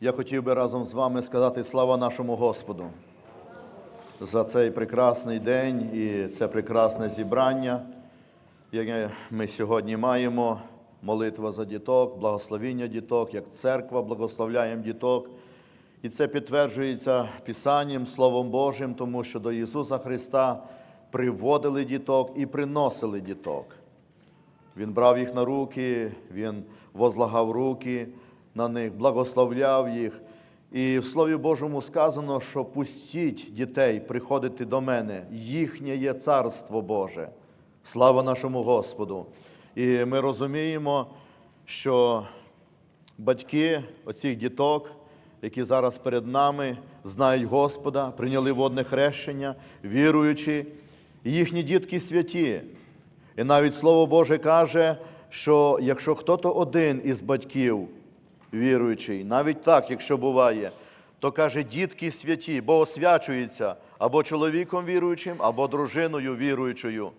Я хотів би разом з вами сказати слава нашому Господу за цей прекрасний день і це прекрасне зібрання, яке ми сьогодні маємо. Молитва за діток, благословіння діток, як церква благословляємо діток. І це підтверджується Писанням, Словом Божим, тому що до Ісуса Христа приводили діток і приносили діток. Він брав їх на руки, він возлагав руки на них, благословляв їх. І в Слові Божому сказано, що пустіть дітей приходити до мене, їхнє є царство Боже. Слава нашому Господу! І ми розуміємо, що батьки оцих діток, які зараз перед нами, знають Господа, прийняли водне хрещення, віруючи, їхні дітки святі. І навіть Слово Боже каже, що якщо хто-то один із батьків віруючий, навіть так, якщо буває, то каже, дітки святі, бо освячуються або чоловіком віруючим, або дружиною віруючою.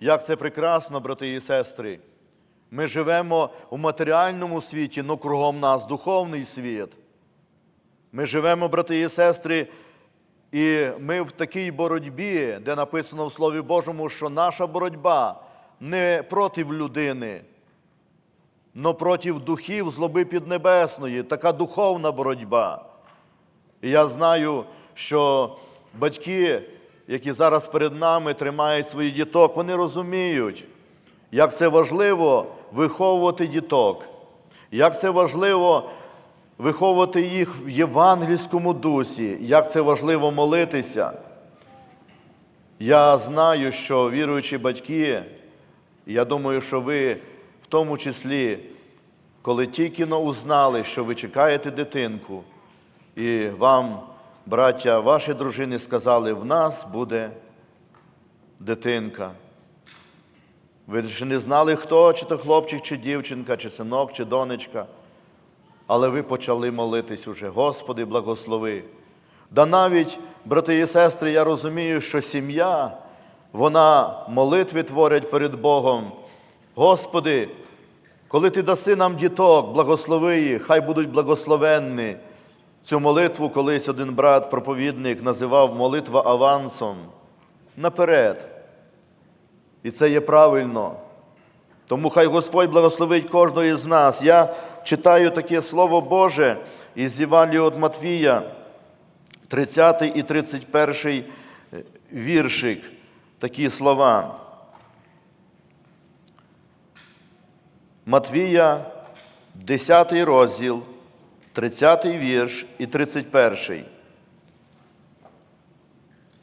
Як це прекрасно, брати і сестри. Ми живемо у матеріальному світі, але кругом нас духовний світ. Ми живемо, брати і сестри, і ми в такій боротьбі, де написано в Слові Божому, що наша боротьба не проти людини, но проти духів злоби піднебесної, така духовна боротьба. І я знаю, що батьки, які зараз перед нами тримають своїх діток, вони розуміють, як це важливо виховувати діток, як це важливо виховувати їх в євангельському дусі, як це важливо молитися. Я знаю, що віруючі батьки, я думаю, що ви в тому числі, коли тільки узнали, що ви чекаєте дитинку, і вам, браття, ваші дружини сказали, в нас буде дитинка. Ви ж не знали, хто, чи то хлопчик, чи дівчинка, чи синок, чи донечка. Але ви почали молитись уже, Господи, благослови. Да навіть, брати і сестри, я розумію, що сім'я, вона молитви творять перед Богом. Господи, коли Ти даси нам діток, благослови їх, хай будуть благословенні. Цю молитву колись один брат-проповідник називав молитва авансом. Наперед. І це є правильно. Тому хай Господь благословить кожного із нас. Я читаю таке Слово Боже із Євангелія від Матвія, 30 і 31 віршик, такі слова. Матвія, 10 розділ, 30 вірш і 31.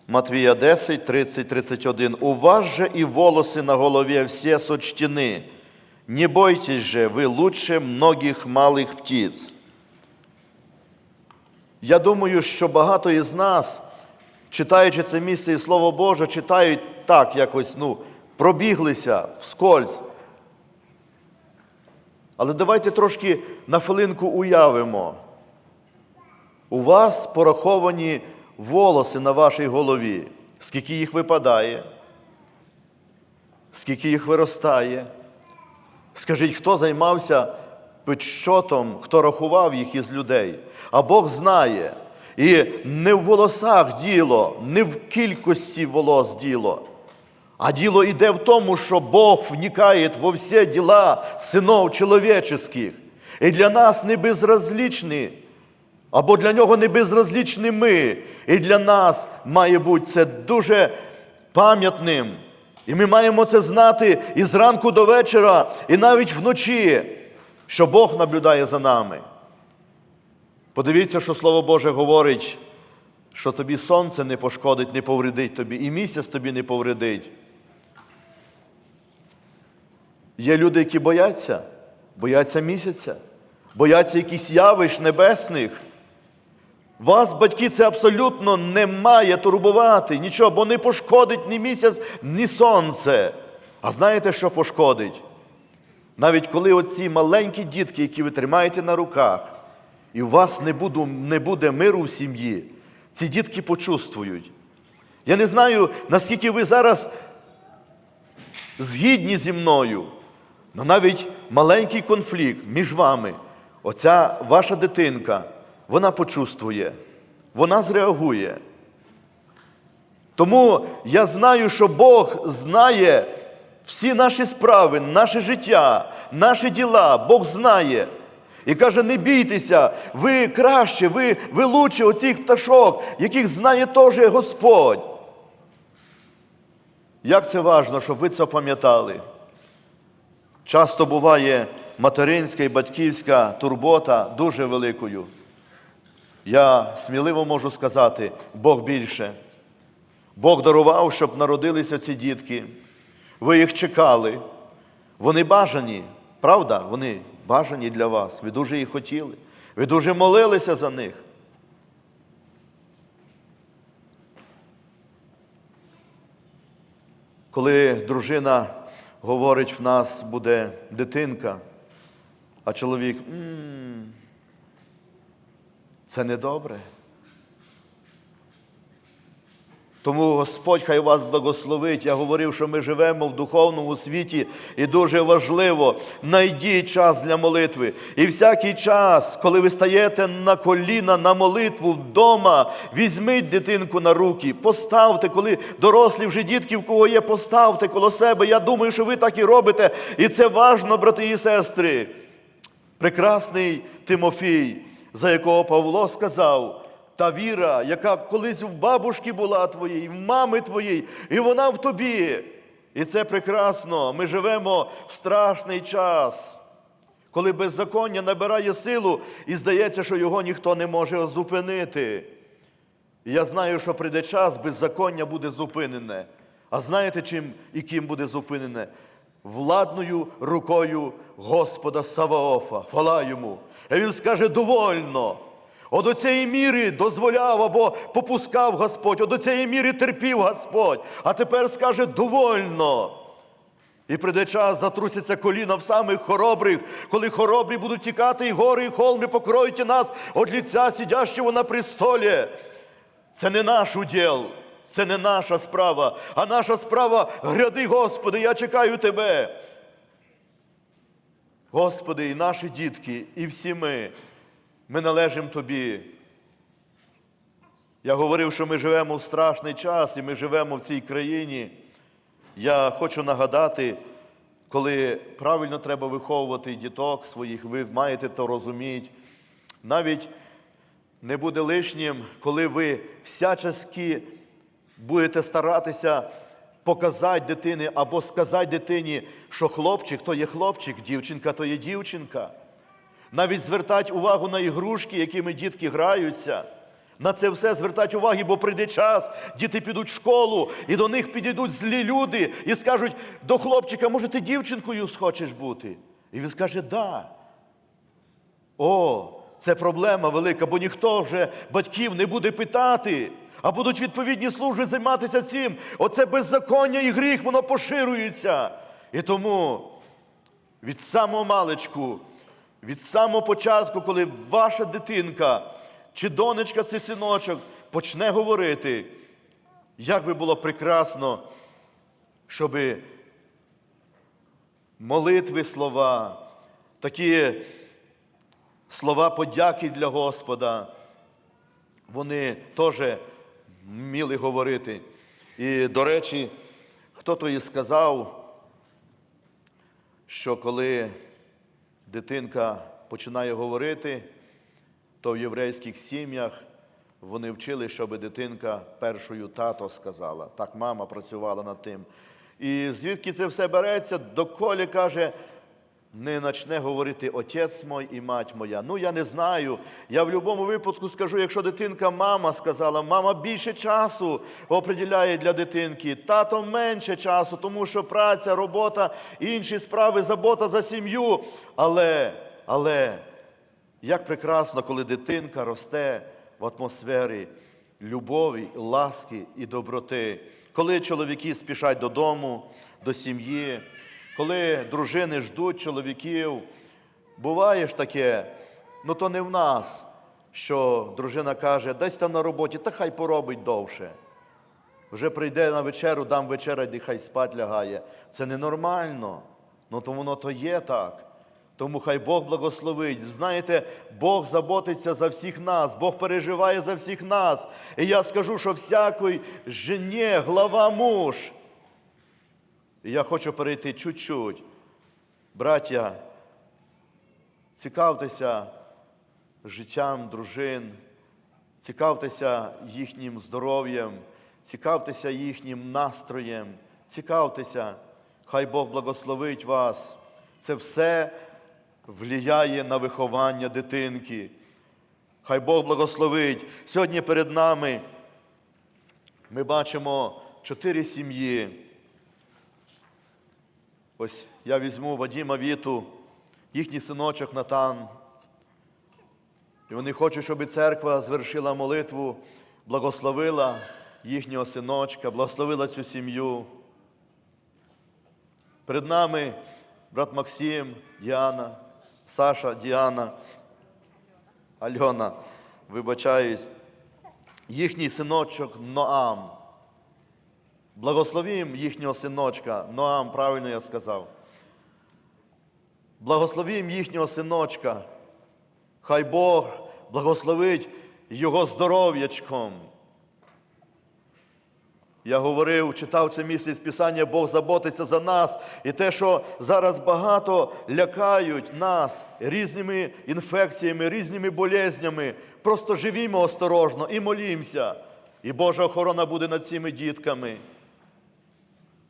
Матвія 10, 30, 31. У вас же и волосы на голове все сочтены. Не бойтесь же, вы лучше многих малих птиць. Я думаю, що багато із нас, читаючи це місце і Слово Боже, читають так якось, ну, пробіглися вскользь. Але давайте трошки на хвилинку уявимо. У вас пораховані волоси на вашій голові, скільки їх випадає, скільки їх виростає. Скажіть, хто займався підсчотом, хто рахував їх із людей? А Бог знає. І не в волосах діло, не в кількості волос діло. А діло йде в тому, що Бог вникає во всі діла синов чоловічих. І для нас не безразлічні, або для нього не безразлічні ми. І для нас має бути це дуже пам'ятним. І ми маємо це знати і зранку до вечора, і навіть вночі, що Бог наблюдає за нами. Подивіться, що Слово Боже говорить, що тобі сонце не пошкодить, не повредить тобі, і місяць тобі не повредить. Є люди, які бояться, бояться місяця, бояться якихось явищ небесних. Вас, батьки, це абсолютно не має турбувати нічого, бо не пошкодить ні місяць, ні сонце. А знаєте, що пошкодить? Навіть коли оці маленькі дітки, які ви тримаєте на руках, і у вас не, буду, не буде миру в сім'ї, ці дітки почувствують. Я не знаю, наскільки ви зараз згідні зі мною, але навіть маленький конфлікт між вами оця ваша дитинка, вона почувствує, вона зреагує. Тому я знаю, що Бог знає всі наші справи, наше життя, наші діла. Бог знає. І каже: не бійтеся, ви краще, ви, ви лучше оцих пташок, яких знає теж Господь. Як це важно, щоб ви це пам'ятали? Часто буває материнська і батьківська турбота дуже великою. Я сміливо можу сказати, Бог більше. Бог дарував, щоб народилися ці дітки. Ви їх чекали. Вони бажані, правда? Вони бажані для вас. Ви дуже їх хотіли. Ви дуже молилися за них. Коли дружина говорить, в нас буде дитинка, а чоловік, «М, це недобре. Тому Господь хай вас благословить. Я говорив, що ми живемо в духовному світі, і дуже важливо найдіть час для молитви. І всякий час, коли ви стаєте на коліна на молитву вдома, візьміть дитинку на руки, поставте, коли дорослі вже дітки, в кого є, поставте коло себе. Я думаю, що ви так і робите. І це важно, брати і сестри. Прекрасний Тимофій, за якого Павло сказав. Та віра, яка колись в бабушки була твоїй, в мами твоїй, і вона в тобі. І це прекрасно. Ми живемо в страшний час, коли беззаконня набирає силу і здається, що його ніхто не може зупинити. І я знаю, що прийде час, беззаконня буде зупинене. А знаєте, чим і ким буде зупинене? Владною рукою Господа Саваофа. Хвала йому. І він скаже: довольно. От до цієї міри дозволяв або попускав Господь, от до цієї міри терпів Господь, а тепер скаже довольно. І прийде час, затрусяться коліна в самих хоробрих, коли хоробрі будуть тікати, і гори, і холми покроють нас від ліця сидящого на престолі. Це не наш уділ, це не наша справа, а наша справа гряди, Господи, я чекаю Тебе. Господи, і наші дітки, і всі ми, ми належимо Тобі. Я говорив, що ми живемо в страшний час і ми живемо в цій країні. Я хочу нагадати, коли правильно треба виховувати діток своїх, ви маєте то розуміти. Навіть не буде лишнім, коли ви всячески будете старатися показати дитині або сказати дитині, що хлопчик то є хлопчик, дівчинка то є дівчинка. Навіть звертати увагу на ігрушки, якими дітки граються. На це все звертати увагу, бо прийде час, діти підуть в школу, і до них підійдуть злі люди і скажуть до хлопчика, може, ти дівчинкою схочеш бути? І він скаже, да. О, це проблема велика, бо ніхто вже батьків не буде питати, а будуть відповідні служби займатися цим. Оце беззаконня і гріх, воно поширюється. І тому від самого маличку, від самого початку, коли ваша дитинка, чи донечка, чи синочок почне говорити, як би було прекрасно, щоби молитви слова, такі слова подяки для Господа, вони теж вміли говорити. І, до речі, хто то і сказав, що коли дитинка починає говорити, то в єврейських сім'ях вони вчили, щоб дитинка першою тато сказала. Так мама працювала над тим. І звідки це все береться, доколі каже, не почне говорити отець мой і мать моя. Ну, я не знаю. Я в будь-якому випадку скажу, якщо дитинка мама сказала, мама більше часу оприділяє для дитинки, тато менше часу, тому що праця, робота, інші справи, забота за сім'ю. Але, але, як прекрасно, коли дитинка росте в атмосфері любові, ласки і доброти, коли чоловіки спішать додому, до сім'ї, коли дружини ждуть чоловіків, буває ж таке, ну то не в нас, що дружина каже, десь там на роботі, та хай поробить довше. Вже прийде на вечеру, дам вечеря, і хай спать лягає. Це ненормально. Ну то воно то є так. Тому хай Бог благословить. Знаєте, Бог заботиться за всіх нас, Бог переживає за всіх нас. І я скажу, що всякої жені глава муж. І я хочу перейти чуть-чуть. Браття, цікавтеся життям дружин, цікавтеся їхнім здоров'ям, цікавтеся їхнім настроєм, цікавтеся, хай Бог благословить вас. Це все влияє на виховання дитинки. Хай Бог благословить. Сьогодні перед нами ми бачимо чотири сім'ї. Ось я візьму Вадіма Віту, їхній синочок Натан. І вони хочуть, щоб церква звершила молитву, благословила їхнього синочка, благословила цю сім'ю. Перед нами брат Максим, Діана, Саша, Діана, Альона, вибачаюсь, їхній синочок Ноам. Благословім їхнього синочка, Ноам, правильно я сказав. Благословім їхнього синочка. Хай Бог благословить його здоров'ячком. Я говорив, читав це місце з Писання, Бог заботиться за нас. І те, що зараз багато лякають нас різними інфекціями, різними болезнями. Просто живімо осторожно і молімося. І Божа охорона буде над цими дітками.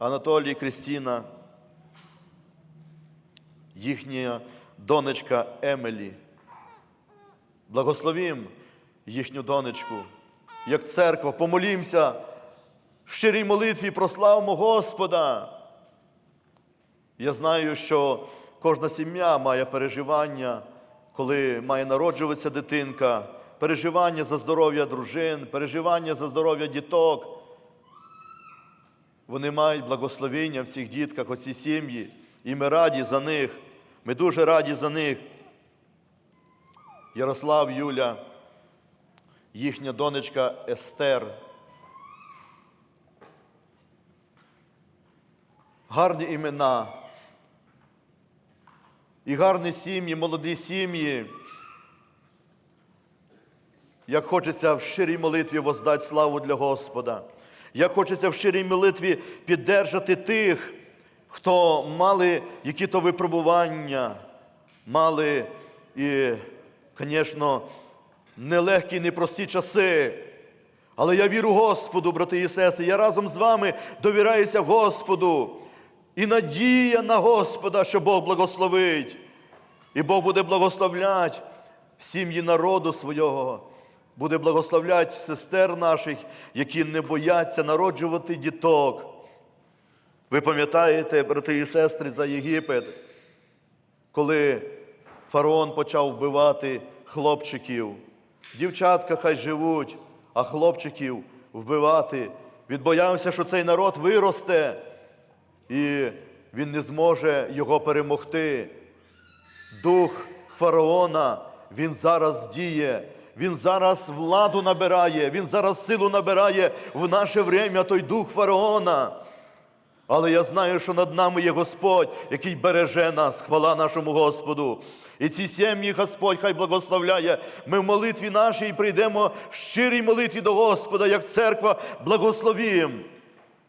Анатолій, Кристина, їхня донечка Емелі. Благословім їхню донечку, як церква, помолімося в щирій молитві прославимо Господа. Я знаю, що кожна сім'я має переживання, коли має народжуватися дитинка, переживання за здоров'я дружин, переживання за здоров'я діток. Вони мають благословення в цих дітках, оці сім'ї, і ми раді за них. Ми дуже раді за них. Ярослав, Юля, їхня донечка Естер. Гарні імена. І гарні сім'ї, молоді сім'ї. Як хочеться в щирій молитві воздати славу для Господа. Як хочеться в щирій молитві піддержати тих, хто мали які-то випробування, мали і, звісно, нелегкі, непрості часи. Але я віру Господу, брати і сестри, я разом з вами довіряюся Господу. І надія на Господа, що Бог благословить. І Бог буде благословляти сім'ї народу свого, буде благословляти сестер наших, які не бояться народжувати діток. Ви пам'ятаєте, брати і сестри, за Єгипет, коли фараон почав вбивати хлопчиків. Дівчатка хай живуть, а хлопчиків вбивати. Він боявся, що цей народ виросте, і він не зможе його перемогти. Дух фараона, він зараз діє, він зараз владу набирає, він зараз силу набирає в наше время той дух фараона. Але я знаю, що над нами є Господь, який береже нас, хвала нашому Господу. І ці сім'ї Господь хай благословляє. Ми в молитві нашій прийдемо в щирій молитві до Господа, як церква, благословім.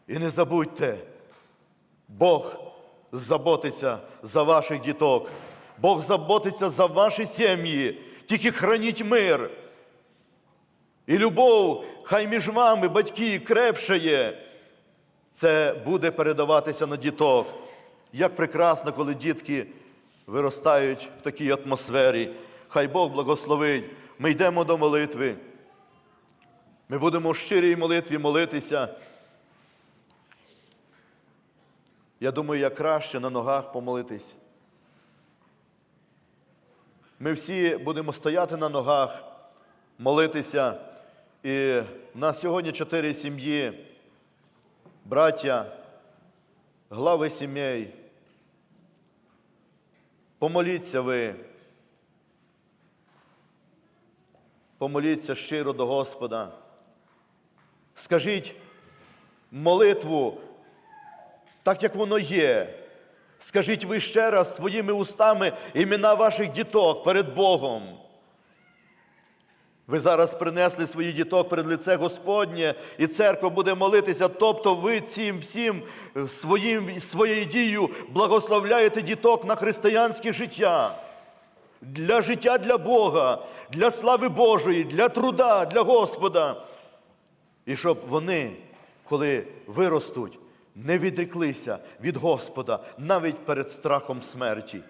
І не забудьте, Бог заботиться за ваших діток. Бог заботиться за ваші сім'ї. Тільки храніть мир. І любов, хай між вами, батьки, крепшає. Це буде передаватися на діток. Як прекрасно, коли дітки виростають в такій атмосфері. Хай Бог благословить. Ми йдемо до молитви. Ми будемо в щирій молитві молитися. Я думаю, як краще на ногах помолитись. Ми всі будемо стояти на ногах, молитися. І в нас сьогодні чотири сім'ї, браття, глави сімей. Помоліться ви. Помоліться щиро до Господа. Скажіть молитву так, як воно є. Скажіть ви ще раз своїми устами імена ваших діток перед Богом. Ви зараз принесли свої діток перед лице Господнє, і церква буде молитися. Тобто ви цим всім е, своїм, своєю дією благословляєте діток на християнське життя. Для життя для Бога, для слави Божої, для труда, для Господа. І щоб вони, коли виростуть, не відреклися від Господа навіть перед страхом смерті.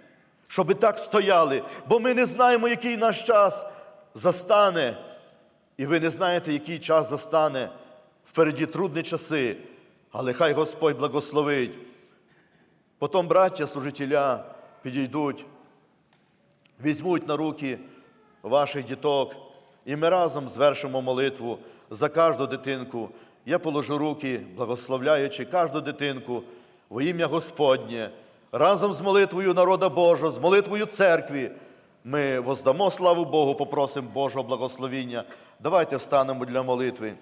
Щоб так стояли, бо ми не знаємо, який наш час застане. І ви не знаєте, який час застане. Впереді трудні часи, але хай Господь благословить. Потім браття служителя підійдуть, візьмуть на руки ваших діток, і ми разом звершимо молитву за кожну дитинку. Я положу руки, благословляючи кожну дитинку во ім'я Господнє, разом з молитвою народа Божого, з молитвою церкві. Ми воздамо славу Богу, попросимо Божого благословіння. Давайте встанемо для молитви.